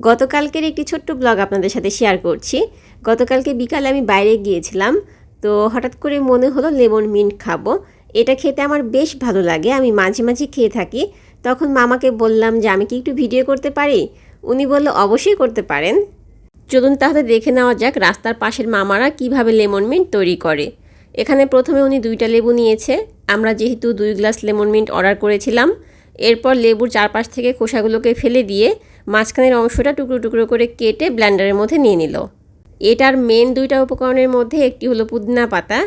গতকালকের একটি ছোট্ট ব্লগ আপনাদের সাথে শেয়ার করছি। গতকালকে বিকালে আমি বাইরে গিয়েছিলাম, তো হঠাৎ করে মনে হলো লেমন মিন্ট খাব। এটা খেতে আমার বেশ ভালো লাগে, আমি মাঝে মাঝে খেয়ে থাকি। তখন মামাকে বললাম যে, আমি কি একটু ভিডিও করতে পারি? উনি বলল, অবশ্যই করতে পারেন। চলুন তাহলে দেখে নেওয়া যাক রাস্তার পাশের মামারা কীভাবে লেমন মিন্ট তৈরি করে। এখানে প্রথমে উনি দুইটা লেবু নিয়েছে। আমরা যেহেতু দুই গ্লাস লেমন মিন্ট অর্ডার করেছিলাম এরপর লেবুর চারপাশ থেকে খোসাগুলোকে ফেলে দিয়ে মাঝখানের অংশটা টুকরো টুকরো করে কেটে ব্লেন্ডারের মধ্যে নিয়ে নিল। এটার মেন দুইটা উপকরণের মধ্যে একটি হলো পুদিনা পাতা।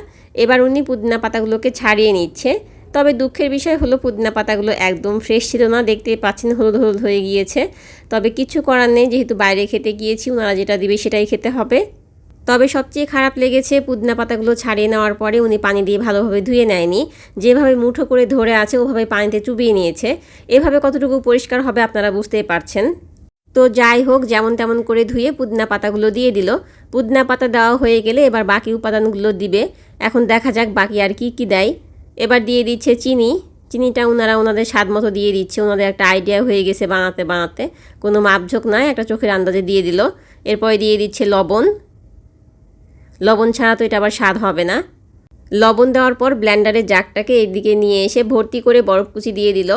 এবার উনি পুদিনা পাতাগুলোকে ছাড়িয়ে নিচ্ছে। তবে দুঃখের বিষয় হলো পুদিনা পাতাগুলো একদম ফ্রেশ ছিল না, দেখতে পাচ্ছেন হলুদ হলুদ হয়ে গিয়েছে। তবে কিছু করার নেই, যেহেতু বাইরে খেতে গিয়েছি ওনারা যেটা দিবে সেটাই খেতে হবে। তবে সবচেয়ে খারাপ লেগেছে পুদিনা পাতাগুলো ছাড়িয়ে নেওয়ার পরে উনি পানি দিয়ে ভালোভাবে ধুয়ে নেয়নি। যেভাবে মুঠো করে ধরে আছে, ওভাবে পানিতে চুবিয়ে নিয়েছে। এভাবে কতটুকু পরিষ্কার হবে আপনারা বুঝতেই পারছেন। তো যাই হোক, যেমন তেমন করে ধুয়ে পুদিনা পাতাগুলো দিয়ে দিল। পুদিনা পাতা দেওয়া হয়ে গেলে এবার বাকি উপাদানগুলো দিবে। এখন দেখা যাক বাকি আর কি কি দেয়। এবার দিয়ে দিচ্ছে চিনি। চিনিটা ওনারা ওনাদের স্বাদ মতো দিয়ে দিচ্ছে। ওনাদের একটা আইডিয়া হয়ে গেছে বানাতে বানাতে। কোনো মাপঝোক নয় একটা চোখের আন্দাজে দিয়ে দিল। এরপরে দিয়ে দিচ্ছে লবণ। লবণ ছাড়া তো এটা আবার স্বাদ হবে না। লবণ দেওয়ার পর ব্ল্যান্ডারের জাগটাকে এদিকে নিয়ে এসে ভর্তি করে বরফ কুচি দিয়ে দিল।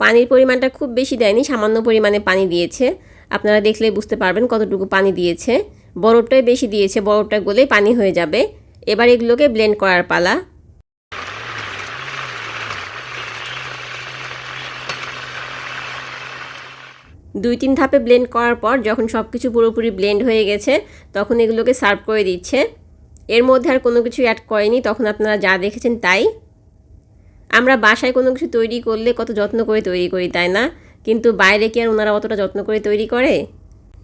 পানির পরিমাণটা খুব বেশি দেয়নি, সামান্য পরিমাণে পানি দিয়েছে। আপনারা দেখলে বুঝতে পারবেন কতটুকু পানি দিয়েছে। বরফটাই বেশি দিয়েছে, বরফটা গলে পানি হয়ে যাবে। এবার এগুলোকে ব্লেন্ড করার পালা। দুই তিন ধাপে ব্লেন্ড করার পর যখন সব কিছু পুরোপুরি ব্লেন্ড হয়ে গেছে, তখন এগুলোকে সার্ভ করে দিচ্ছে। এর মধ্যে আর কোনো কিছু অ্যাড করেনি, তখন আপনারা যা দেখেছেন তাই। আমরা বাসায় কোনো কিছু তৈরি করলে কত যত্ন করে তৈরি করি, তাই না? কিন্তু বাইরে কি আর ওনারা অতটা যত্ন করে তৈরি করে?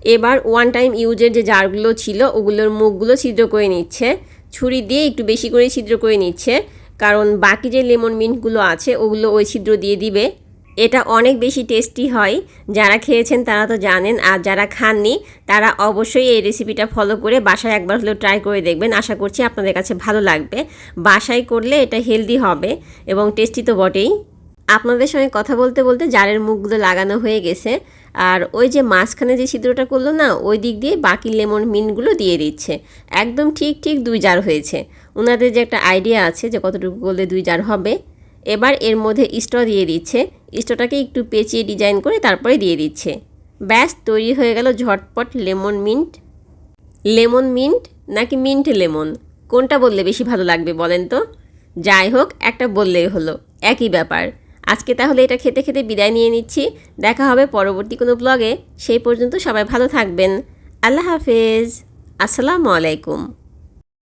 এবার ওয়ান টাইম ইউজের যে জারগুলো ছিল, ওগুলোর মুখগুলো ছিদ্র করে নিচ্ছে। ছুরি দিয়ে একটু বেশি করে ছিদ্র করে নিচ্ছে। কারণ বাকি যে লেমন মিন্টগুলো আছে, ওগুলো ওই ছিদ্র দিয়ে দিবে। এটা অনেক বেশি টেস্টি হয়। যারা খেয়েছেন তারা তো জানেন, আর যারা খাননি তারা অবশ্যই এই রেসিপিটা ফলো করে বাসায় একবার হলেও ট্রাই করে দেখবেন। আশা করছি আপনাদের কাছে ভালো লাগবে। বাসায় করলে এটা হেলদি হবে এবং টেস্টি তো বটেই। আপনাদের সঙ্গে কথা বলতে বলতে জারের মুখগুলো লাগানো হয়ে গেছে। আর ওই যে মাঝখানে যে ছিদ্রটা করল না, ওই দিক দিয়ে বাকি লেমন মিনগুলো দিয়ে দিচ্ছে। একদম ঠিক ঠিক দুই জার হয়েছে। ওনাদের যে একটা আইডিয়া আছে যে কতটুকু করলে দুই জার হবে। এবার এর মধ্যে স্ট্র দিয়ে দিচ্ছে। স্ট্রটাকে একটু পেঁচিয়ে ডিজাইন করে তারপরে দিয়ে দিচ্ছে। ব্যাস, তৈরি হয়ে গেল ঝটপট লেমন মিন্ট। লেমন মিন্ট নাকি মিন্ট লেমন? কোনটা বললে বেশি ভালো লাগবে বলেন তো? যাই হোক, একটা বললেই হলো। একই ব্যাপার। আজকে তাহলে এটা খেতে খেতে বিদায় নিয়ে নিচ্ছি। দেখা হবে পরবর্তী কোনো ব্লগে সেই পর্যন্ত সবাই ভালো থাকবেন। আল্লাহ হাফেজ। আসসালামু আলাইকুম।